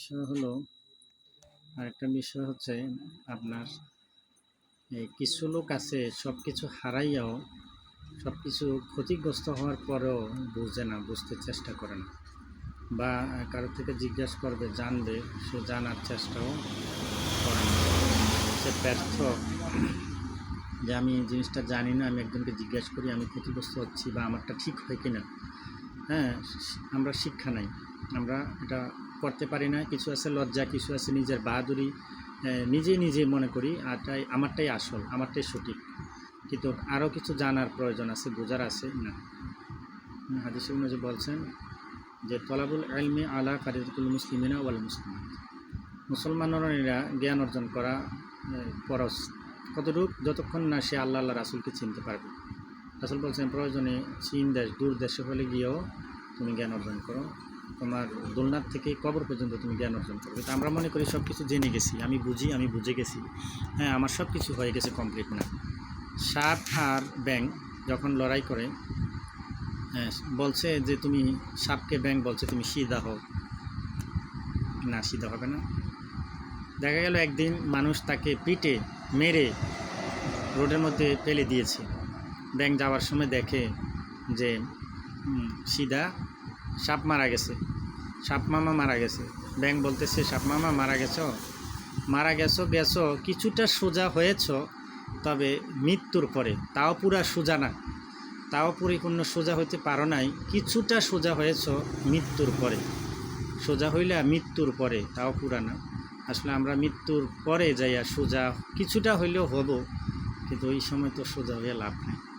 বিষয় হলো, আরেকটা বিষয় হচ্ছে আপনার এই কিছু লোক আছে সব কিছু হারাইয়াও সব কিছু ক্ষতিগ্রস্ত হওয়ার পরেও বুঝে না, বুঝতে চেষ্টা করে না। বা কারও থেকে জিজ্ঞাসা করবে, জানবে, সে জানার চেষ্টাও করে না। সে ব্যর্থ। যে আমি জিনিসটা জানি না, আমি একজনকে জিজ্ঞাসা করি, আমি ক্ষতিগ্রস্ত হচ্ছি বা আমারটা ঠিক হয় কিনা। হ্যাঁ আমরা শিক্ষা নাই। আমরা এটা করতে পারি না। কিছু আছে লজ্জা, কিছু আছে নিজের বাহাদুরি। নিজে নিজে মনে করি আরটাই আমারটাই আসল, আমারটাই সঠিক। কিন্তু আরও কিছু জানার প্রয়োজন আছে, বোঝার আছে? না। হাদিসের মধ্যে বলছেন যে, তলাবুল আলমে আলা কারিদুল মুসলিমিনা ওয়াল মুসলিম মুসলমানরা জ্ঞান অর্জন করা পরস কতটুক? যতক্ষণ না সে আল্লাহ আল্লাহ রাসুলকে চিনতে পারবে। রাসুল বলছেন, প্রয়োজনে চীন দেশ, দূর দেশে হলে গিয়েও তুমি জ্ঞান অর্জন করো। তোমার দোলনাথ থেকে কবর পর্যন্ত তুমি জ্ঞান অর্জন করবে। তো আমরা মনে করি সব কিছু জেনে গেছি আমি বুঝি আমি বুঝে গেছি। হ্যাঁ আমার সব কিছু হয়ে গেছে কমপ্লিট না। সাপ আর ব্যাং যখন লড়াই করে হ্যাঁ, বলছে যে তুমি সাপকে ব্যাং বলছে তুমি সিধা হও। না সিধা হবে না। দেখা গেল একদিন মানুষ তাকে পিটে মেরে রোডের মধ্যে ফেলে দিয়েছে। ব্যাংক যাওয়ার সময় দেখে যে সিধা সাপ মারা গেছে। সাপ মামা মারা গেছে। ব্যাংক বলতেছে, সাপ মামা মারা গেছ? মারা গেছো গেছো, কিছুটা সোজা হয়েছ, তবে মৃত্যুর পরে। তাও পুরা সোজা না। তাও পরিপূর্ণ সোজা হইতে পারো নাই। কিছুটা সোজা হয়েছ মৃত্যুর পরে। সোজা হইলে মৃত্যুর পরে। তাও পুরা না। আসলে আমরা মৃত্যুর পরে যাইয়া সোজা, কিছুটা হইলেও হব, কিন্তু ওই সময় তো সোজা হইয়া লাভ নেই।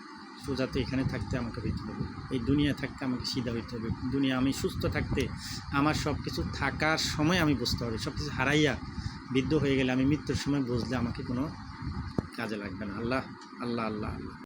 সোজা যাতে এখানে থাকতে আমাকে হইতে হবে। এই দুনিয়া থাকতে আমাকে সিধা হইতে হবে। দুনিয়া আমি সুস্থ থাকতে, আমার সব কিছু থাকার সময় আমি বুঝতে হবে সব কিছু হারাইয়া বৃদ্ধ হয়ে গেলে আমি মৃত্যুর সময় বুঝলে আমাকে কোনো কাজে লাগবে না। আল্লাহ আল্লাহ আল্লাহ আল্লাহ।